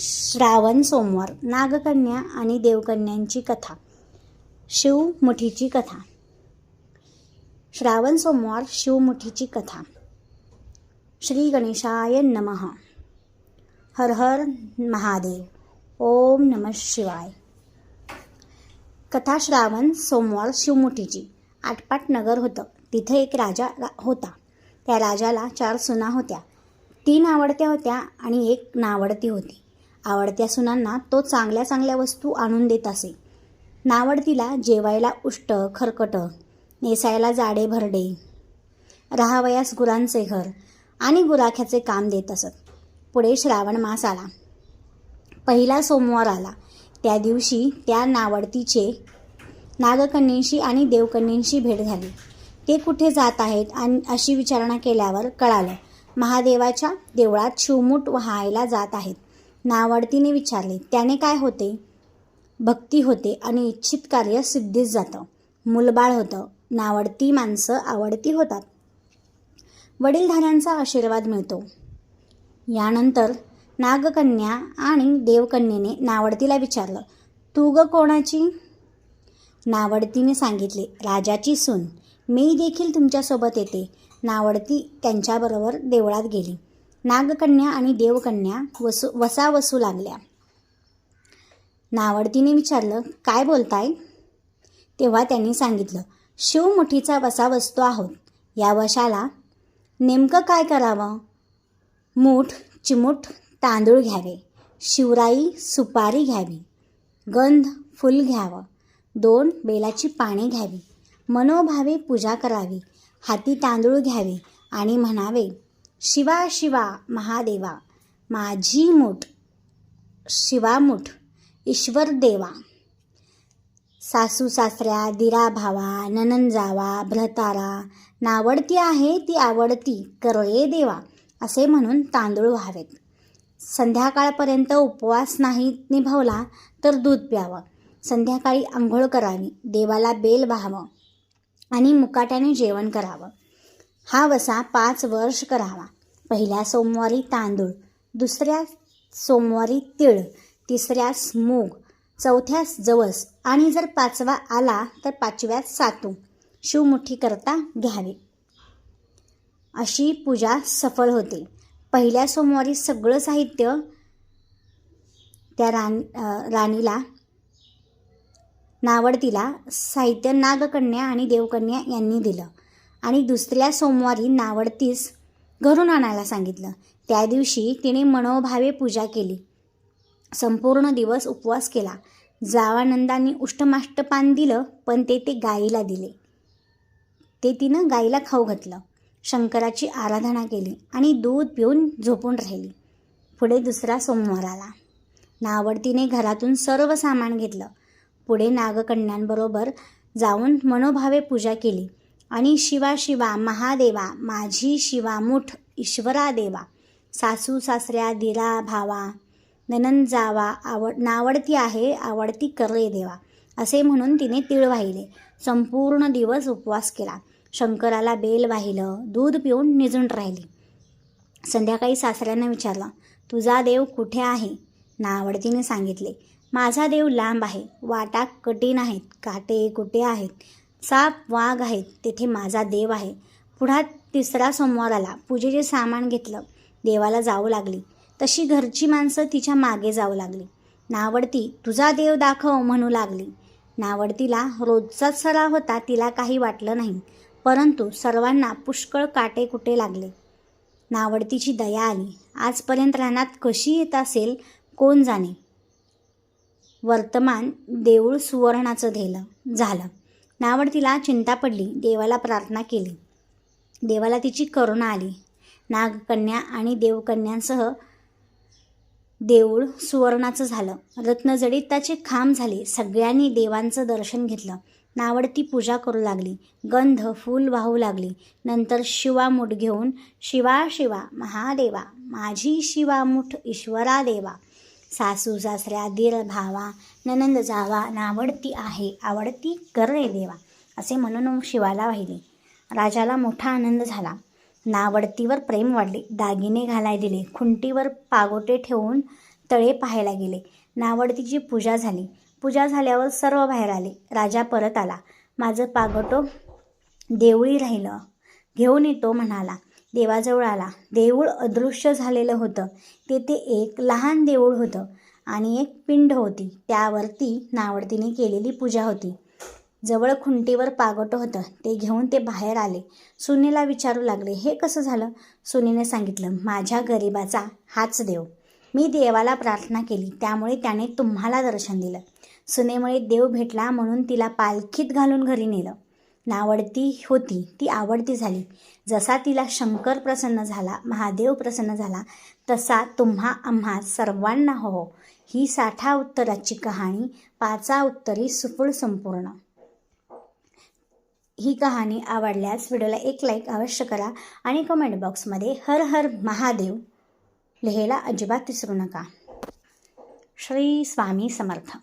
श्रावण सोमवार नागकन्या आणि देवकन्यांची कथा शिवमुठीची कथा. श्रावण सोमवार शिवमुठीची कथा. श्री गणेशाय नमः. हर हर महादेव. ओम नम शिवाय. कथा श्रावण सोमवार शिवमुठीची आटपाट नगर होतं. तिथे एक राजा रा होता. त्या राजाला चार सुना होत्या. तीन आवडत्या होत्या आणि एक नावडती होती. आवडत्या सुनांना तो चांगल्या चांगल्या वस्तू आणून देत असे. नावडतीला जेवायला उष्ट खरकट नेसायला जाडे भरडे. राहावयास गुरांचे घर आणि गुराख्याचे काम देत असत. पुढे श्रावण मास आला. पहिला सोमवार आला. त्या दिवशी त्या नावडतीचे नागकन्यांशी आणि देवकन्यांशी भेट झाली. ते कुठे जात आहेत आणि अशी विचारणा केल्यावर कळालं महादेवाच्या देवळात शिवमूठ व्हायला जात आहेत. नावडतीने विचारले त्याने काय होते? भक्ती होते आणि इच्छित कार्य सिद्धीच जातं. मुलबाळ होतं. नावडती माणसं आवडती होतात. वडीलधाऱ्यांचा आशीर्वाद मिळतो. यानंतर नागकन्या आणि देवकन्येने नावडतीला विचारलं तू ग कोणाची? नावडतीने सांगितले राजाची सून. मी देखील तुमच्यासोबत येते. नावडती त्यांच्याबरोबर देवळात गेली. नागकन्या आणि देवकन्या वसू वसा वसू लागल्या. नावडतीने विचारलं काय बोलताय? तेव्हा त्यांनी सांगितलं शिवमुठीचा वसा वसतो आहोत. या वशाला नेमकं काय करावं? मूठ चिमूट तांदूळ घ्यावे. शिवराई सुपारी घ्यावी. गंध फुल घ्यावं. दोन बेलाची पाने घ्यावी. मनोभावे पूजा करावी. हाती तांदूळ घ्यावे आणि म्हणावे शिवा शिवा महादेवा माझी मूठ शिवामुठ ईश्वर देवा. सासू सासऱ्या दिरा भावा ननन जावा भ्रतारा नावडती आहे ती आवडती करळे देवा असे म्हणून तांदूळ व्हावेत. संध्याकाळपर्यंत उपवास नाही निभावला तर दूध प्यावं. संध्याकाळी आंघोळ करावी देवाला बेल व्हावं आणि मुकाट्याने जेवण करावं. हा वसा पाच वर्ष करावा. पहिल्या सोमवारी तांदूळ दुसऱ्या सोमवारी तीळ तिसऱ्यास मूग चौथ्यास जवस आणि जर पाचवा आला तर पाचव्यात सातू. शिवमुठी करता घ्यावी. अशी पूजा सफळ होते. पहिल्या सोमवारी सगळं साहित्य त्या रान राणीला नावडतीला साहित्य नागकन्या आणि देवकन्या यांनी दिलं. आणि दुसऱ्या सोमवारी नावडतीस घरून आणायला सांगितलं. त्या दिवशी तिने मनोभावे पूजा केली. संपूर्ण दिवस उपवास केला. जावानंदांनी उष्टमाष्टपान दिलं पण ते ते गाईला दिले. ते तिनं गाईला खाऊ घातलं. शंकराची आराधना केली आणि दूध पिऊन झोपून राहिली. पुढे दुसरा सोमवार आला. नावडतीने घरातून सर्व सामान घेतलं. पुढे नागकन्यांबरोबर जाऊन मनोभावे पूजा केली. आणि शिवा शिवा महादेवा माझी शिवा मुठ ईश्वरा देवा. सासू सासऱ्या दिरा भावा ननन जावा आवड नावडती आहे आवडती करे देवा असे म्हणून तिने तीळ वाहिले. संपूर्ण दिवस उपवास केला. शंकराला बेल वाहिलं दूध पिऊन निजून राहिली. संध्याकाळी सासऱ्यानं विचारलं तुझा देव कुठे आहे? नावडतीने सांगितले माझा देव लांब आहे. वाटा कठीण आहेत. काटे कुठे आहेत? साप वाघ आहेत तेथे माझा देव आहे. पुढा तिसरा सोमवार आला. पूजेचे सामान घेतलं. देवाला जाऊ लागली. तशी घरची माणसं तिच्यामागे जाऊ लागली. नावडती तुझा देव दाखव म्हणू लागली. नावडतीला रोजचाच सराव होता तिला काही वाटलं नाही. परंतु सर्वांना पुष्कळ काटे कुटे लागले. नावडतीची दया आली. आजपर्यंत रानात कशी येत असेल कोण जाणे? वर्तमान देऊळ सुवर्णाचं धेलं झालं. नावडतीला चिंता पडली. देवाला प्रार्थना केली. देवाला तिची करुणा आली. नागकन्या आणि देवकन्यांसह देऊळ सुवर्णाचं झालं. रत्नजडीत त्याचे खांब झाले. सगळ्यांनी देवांचं दर्शन घेतलं. नावडती पूजा करू लागली. गंध फूल वाहू लागली. नंतर शिवा मुठ घेऊन शिवा शिवा महादेवा माझी शिवा मुठ ईश्वरा देवा सासू सासऱ्या दीर भावा ननंद जावा नावडती आहे आवडती करे देवा असे म्हणून शिवाला वाहिले. राजाला मोठा आनंद झाला. नावडतीवर प्रेम वाढले. दागिने घालाय दिले. खुंटीवर पागोटे ठेवून तळे पाहायला गेले. नावडतीची पूजा झाली. पूजा झाल्यावर सर्व बाहेर आले. राजा परत आला. माझं पागोटो देवळी राहिलं. घेऊन येतो म्हणाला. देवाजवळ आला. देऊळ अदृश्य झालेलं होतं. तेथे एक लहान देऊळ होतं आणि एक पिंड होती. त्यावरती नावडतीने केलेली पूजा होती. जवळ खुंटीवर पागोटं होतं. ते घेऊन ते बाहेर आले. सुनेला विचारू लागले हे कसं झालं? सुनीने सांगितलं माझ्या गरिबाचा हाच देव. मी देवाला प्रार्थना केली. त्यामुळे त्याने तुम्हाला दर्शन दिलं. सुनेमुळे देव भेटला म्हणून तिला पालखीत घालून घरी नेलं. नावडती होती ती आवडती झाली. जसा तिला शंकर प्रसन्न झाला महादेव प्रसन्न झाला तसा तुम्हा आम्हा सर्वांना हो, हो. ही. साठा उत्तराची कहाणी पाचा उत्तरी सुफळ संपूर्ण. ही कहाणी आवडल्यास व्हिडिओला एक लाईक अवश्य करा आणि कमेंट बॉक्समध्ये हर हर महादेव लिहायला अजिबात विसरू नका. श्री स्वामी समर्थ.